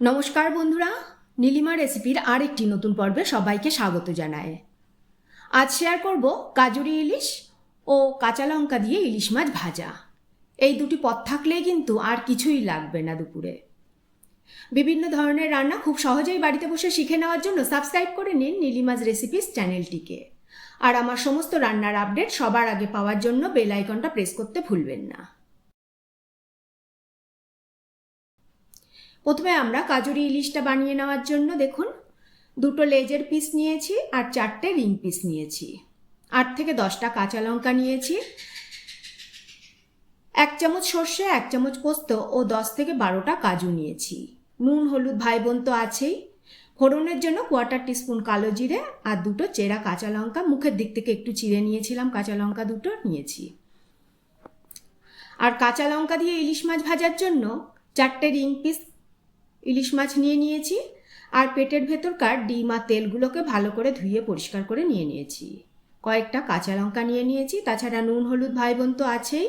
নমস্কার বন্ধুরা, নীলিমা রেসিপির আরেকটি নতুন পর্বে সবাইকে স্বাগত জানায় আজ শেয়ার করব কাজুরি ইলিশ ও কাঁচা লঙ্কা দিয়ে ইলিশ মাছ ভাজা। এই দুটি পদ থাকলে কিন্তু আর কিছুই লাগবে না দুপুরে। বিভিন্ন ধরনের রান্না খুব সহজেই বাড়িতে বসে শিখে নেওয়ার জন্য সাবস্ক্রাইব করে নিন নীলিমাজ রেসিপিস চ্যানেলটিকে আর আমার সমস্ত রান্নার আপডেট সবার আগে পাওয়ার জন্য বেল আইকনটা প্রেস করতে ভুলবেন না। প্রথমে আমরা কাজুরি ইলিশটা বানিয়ে নেওয়ার জন্য দেখুন, দুটো লেজের পিস নিয়েছি আর চারটে রিং পিস নিয়েছি। আট থেকে দশটা কাঁচা লঙ্কা নিয়েছি। এক চামচ সর্ষে, এক চামচ পোস্ত ও দশ থেকে বারোটা কাজু নিয়েছি। নুন, হলুদ ভাই বোন তো আছেই। ফোড়নের জন্য কোয়ার্টার টিস্পুন কালো জিরে আর দুটো চেরা কাঁচা লঙ্কা। মুখের দিক থেকে একটু চিড়ে নিয়েছিলাম, কাঁচা লঙ্কা দুটো নিয়েছি। আর কাঁচা লঙ্কা দিয়ে ইলিশ মাছ ভাজার জন্য চারটে রিং পিস ইলিশ মাছ নিয়ে নিয়েছি আর পেটের ভেতরকার ডিম আর তেলগুলোকে ভালো করে ধুয়ে পরিষ্কার করে নিয়ে নিয়েছি। কয়েকটা কাঁচা লঙ্কা নিয়ে নিয়েছি, তাছাড়া নুন, হলুদ ভাই বোন তো আছেই।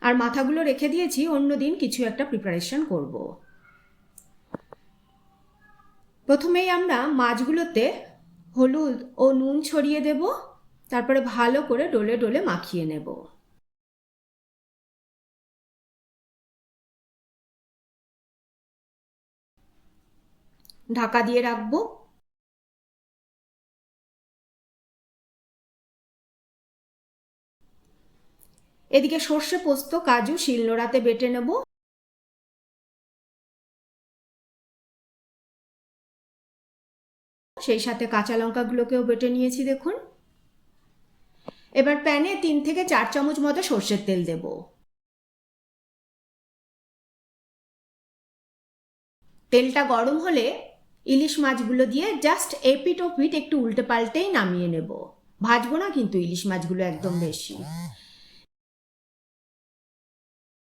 আর মাথাগুলো রেখে দিয়েছি, অন্য দিন কিছু একটা প্রিপারেশন করব। প্রথমেই আমরা মাছগুলোতে হলুদ ও নুন ছড়িয়ে দেব, তারপরে ভালো করে ডলে ডলে মাখিয়ে নেব। ঢাকা দিয়ে রাখব। এদিকে সর্ষে পোস্ত, কাজু, শিলনোড়াতে বেটে নেব। সেই সাথে কাঁচা লঙ্কাগুলোকেও বেটে নিয়েছি, দেখুন। এবার প্যানে তিন থেকে চার চামচ মতো সর্ষের তেল দেব। তেলটা গরম হলে ইলিশ মাছগুলো দিয়ে জাস্ট এপিট ওপিট একটু উল্টে পাল্টেই নামিয়ে নেব। ভাজবো না কিন্তু ইলিশ মাছগুলো একদম বেশি।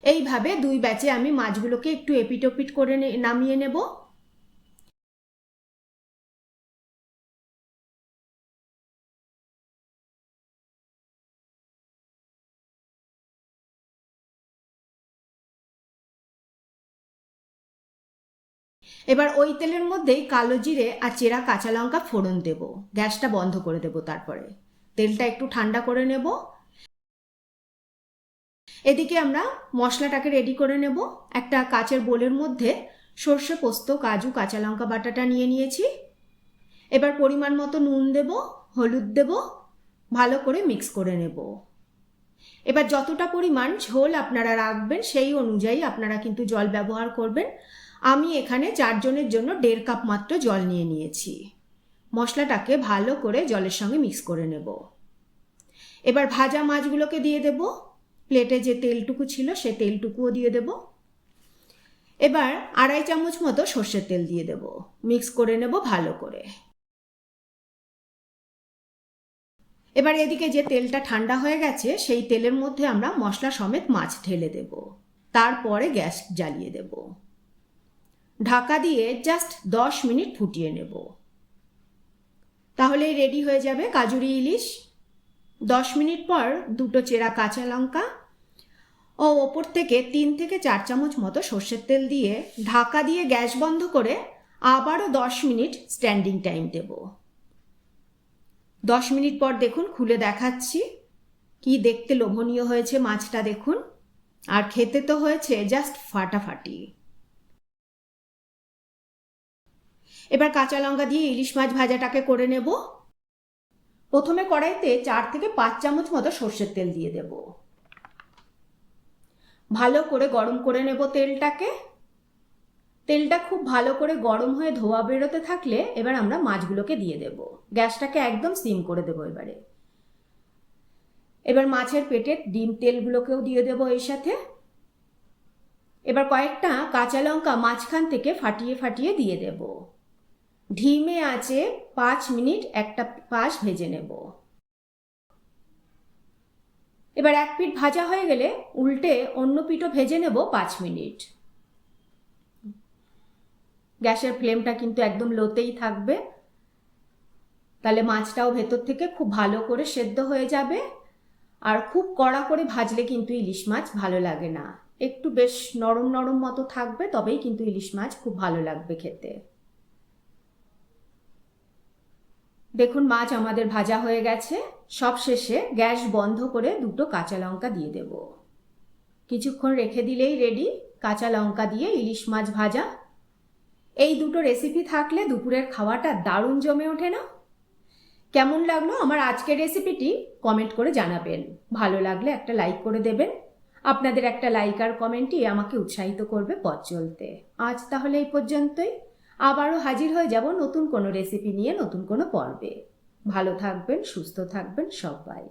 এইভাবে দুই ব্যাচে আমি মাছগুলোকে একটু এপিট ওপিট করে নামিয়ে নেব। এবার ওই তেলের মধ্যেই কালো জিরে আর চেরা কাঁচা লঙ্কা ফোড়ন দেব। গ্যাসটা বন্ধ করে দেব তারপরে। তেলটা একটু ঠান্ডা করে নেব। এদিকে আমরা মশলাটাকে রেডি করে নেব। একটা কাচের বোলের মধ্যে সর্ষে পোস্ত, কাজু, কাঁচা লঙ্কা বাটাটা নিয়ে নিয়েছি। এবার পরিমাণ মতো নুন দেব, হলুদ দেব, ভালো করে মিক্স করে নেব। এবার যতটা পরিমাণ ঝোল আপনারা রাখবেন সেই অনুযায়ী আপনারা কিন্তু জল ব্যবহার করবেন। আমি এখানে চারজনের জন্য দেড় কাপ মাত্র জল নিয়ে নিয়েছি। মশলাটাকে ভালো করে জলের সঙ্গে মিক্স করে নেব। এবার ভাজা মাছগুলোকে দিয়ে দেব। প্লেটে যে তেলটুকু ছিল সে তেলটুকুও দিয়ে দেব। এবার আড়াই চামচ মতো সর্ষের তেল দিয়ে দেব। মিক্স করে নেব ভালো করে। এবার এদিকে যে তেলটা ঠান্ডা হয়ে গেছে, সেই তেলের মধ্যে আমরা মশলা সমেত মাছ ঢেলে দেব। তারপরে গ্যাস জ্বালিয়ে দেব। ঢাকা দিয়ে জাস্ট দশ মিনিট ফুটিয়ে নেব। তাহলেই রেডি হয়ে যাবে কাজুরি ইলিশ। দশ মিনিট পর দুটো চেরা কাঁচা লঙ্কা ও ওপর থেকে তিন থেকে চার চামচ মতো সর্ষের তেল দিয়ে ঢাকা দিয়ে গ্যাস বন্ধ করে আবারও দশ মিনিট স্ট্যান্ডিং টাইম দেব। দশ মিনিট পর দেখুন খুলে দেখাচ্ছি। কি দেখতে লোভনীয় হয়েছে মাছটা দেখুন। আর খেতে তো হয়েছে জাস্ট ফাটাফাটি। এবার কাঁচা লঙ্কা দিয়ে ইলিশ মাছ ভাজাটাকে করে নেব। প্রথমে কড়াইতে চার থেকে পাঁচ চামচ মতো সর্ষের তেল দিয়ে দেব। ভালো করে গরম করে নেব তেলটাকে। তেলটা খুব ভালো করে গরম হয়ে ধোয়া বেরোতে থাকলে এবার আমরা মাছগুলোকে দিয়ে দেব। গ্যাসটাকে একদম সিম করে দেবো এবারে। এবার মাছের পেটের ডিম তেলগুলোকেও দিয়ে দেবো এর সাথে। এবার কয়েকটা কাঁচা লঙ্কা মাঝখান থেকে ফাটিয়ে ফাটিয়ে দিয়ে দেবো। ঢিমে আছে পাঁচ মিনিট একটা পাশ ভেজে নেব। এবার এক পিঠ ভাজা হয়ে গেলে উল্টে অন্য পিঠও ভেজে নেব পাঁচ মিনিট। গ্যাসের ফ্লেমটা কিন্তু একদম লোতেই থাকবে। তাহলে মাছটাও ভেতর থেকে খুব ভালো করে সেদ্ধ হয়ে যাবে। আর খুব কড়া করে ভাজলে কিন্তু ইলিশ মাছ ভালো লাগে না। একটু বেশ নরম নরম মতো থাকবে, তবেই কিন্তু ইলিশ মাছ খুব ভালো লাগবে খেতে। দেখুন, মাছ আমাদের ভাজা হয়ে গেছে। সব শেষে গ্যাস বন্ধ করে দুটো কাঁচা লঙ্কা দিয়ে দেব। কিছুক্ষণ রেখে দিলেই রেডি কাঁচা লঙ্কা দিয়ে ইলিশ মাছ ভাজা। এই দুটো রেসিপি থাকলে দুপুরের খাওয়াটা দারুণ জমে ওঠে না? কেমন লাগল আমার আজকের রেসিপিটি কমেন্ট করে জানাবেন। ভালো লাগলে একটা লাইক করে দেবেন। আপনাদের একটা লাইক আর কমেন্টই আমাকে উৎসাহিত করবে পথ চলতে। আজ তাহলে এই পর্যন্তই। আবারও হাজির হয়ে যাব নতুন কোনো রেসিপি নিয়ে নতুন কোনো পর্বে। ভালো থাকবেন, সুস্থ থাকবেন সবাই।